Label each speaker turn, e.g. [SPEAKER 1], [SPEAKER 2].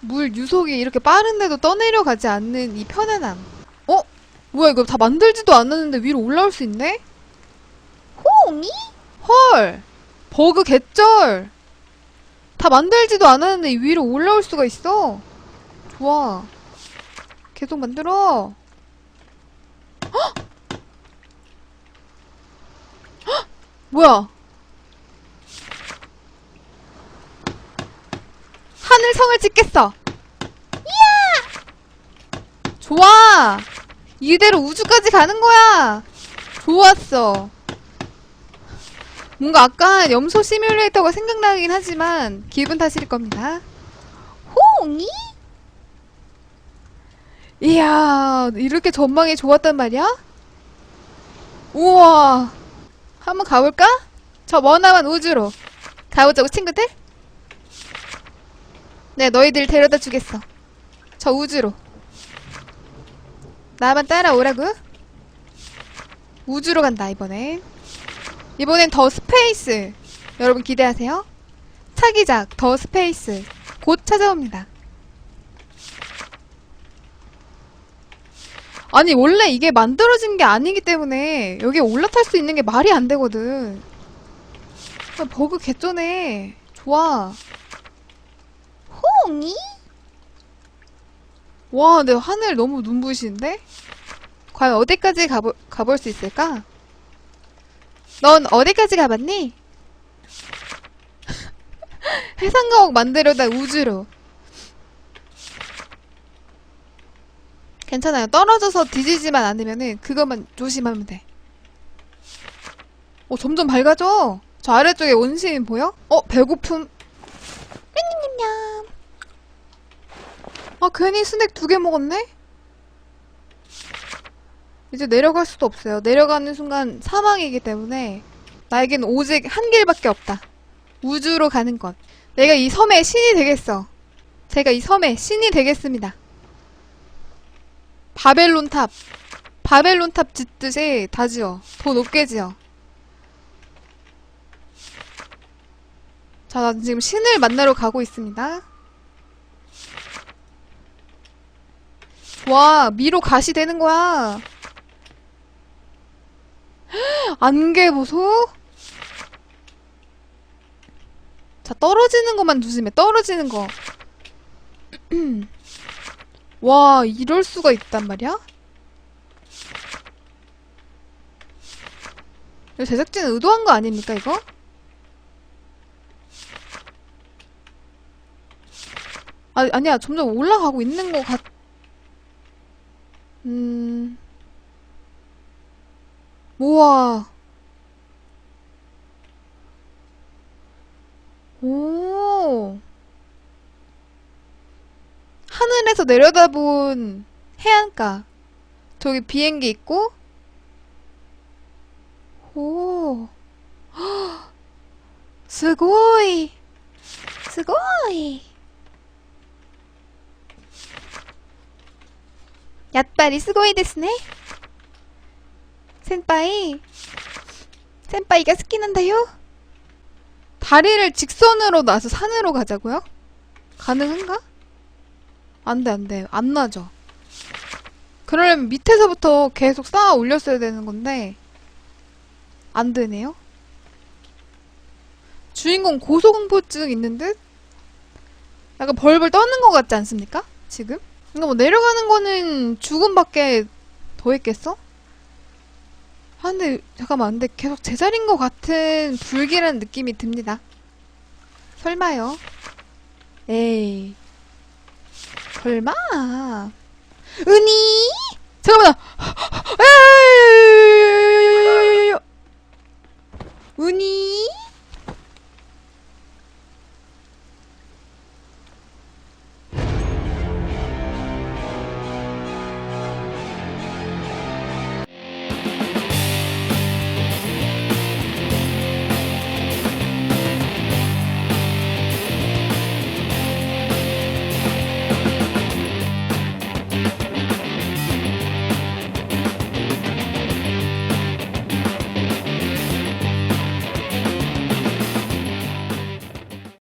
[SPEAKER 1] 물 유속이 이렇게 빠른데도 떠내려가지 않는 이 편안함. 어? 뭐야 이거 다 만들지도 않았는데 위로 올라올 수 있네?
[SPEAKER 2] 홍이?
[SPEAKER 1] 헐! 버그 개쩔! 다 만들지도 않았는데 이 위로 올라올 수가 있어. 좋아. 계속 만들어. 헉! 헉! 뭐야? 하늘 성을 찍겠어. 이야! 좋아! 이대로 우주까지 가는 거야! 좋았어. 뭔가 아까 염소 시뮬레이터가 생각나긴 하지만 기분 탓일 겁니다.
[SPEAKER 2] 홍이?
[SPEAKER 1] 이야, 이렇게 전망이 좋았단 말이야? 우와. 한번 가볼까? 저 머나먼 우주로. 가보자고, 친구들? 네, 너희들 데려다 주겠어. 저 우주로. 나만 따라오라고? 우주로 간다, 이번엔. 이번엔 더 스페이스. 여러분 기대하세요. 차기작 더 스페이스. 곧 찾아옵니다. 아니 원래 이게 만들어진 게 아니기 때문에 여기에 올라탈 수 있는 게 말이 안 되거든. 아, 버그 개쩌네. 좋아.
[SPEAKER 2] 홍이?
[SPEAKER 1] 와, 근데 하늘 너무 눈부신데? 과연 어디까지 가볼, 가볼 수 있을까? 넌 어디까지 가봤니? 해상가옥 만들려다 우주로. 괜찮아요. 떨어져서 뒤지지만 않으면은 그것만 조심하면 돼. 어, 점점 밝아져. 저 아래쪽에 원시인 보여? 어, 배고픔. 아, 괜히 스낵 두 개 먹었네? 이제 내려갈 수도 없어요. 내려가는 순간 사망이기 때문에 나에겐 오직 한 길밖에 없다. 우주로 가는 것. 내가 이 섬의 신이 되겠어. 제가 이 섬의 신이 되겠습니다. 바벨론 탑. 바벨론 탑 짓듯이 다 지어. 더 높게 지어. 자, 난 지금 신을 만나러 가고 있습니다. 와, 미로 가시 되는 거야. 안개 보소? 자, 떨어지는 것만 조심해. 떨어지는 거. 와, 이럴 수가 있단 말이야? 이거 제작진은 의도한 거 아닙니까, 이거? 아, 아니야. 점점 올라가고 있는 것 같, 음... 우와. 오. 하늘에서 내려다본 해안가. 저기 비행기 있고. 오. 스고이.
[SPEAKER 2] 스고이.
[SPEAKER 1] やっぱりすごいですね。先輩. 센파이가 스키난다요? 다리를 직선으로 놔서 산으로 가자고요? 가능한가? 안 돼, 안 돼. 안 나죠. 그러려면 밑에서부터 계속 쌓아 올렸어야 되는 건데, 안 되네요? 주인공 고소공포증 있는 듯? 약간 벌벌 떠는 것 같지 않습니까? 지금? 그러니까 뭐 내려가는 거는 죽음밖에 더 있겠어? 아 근데 잠깐만 근데 계속 제자리인 것 같은 불길한 느낌이 듭니다. 설마요? 에이 설마 은희 잠깐만 에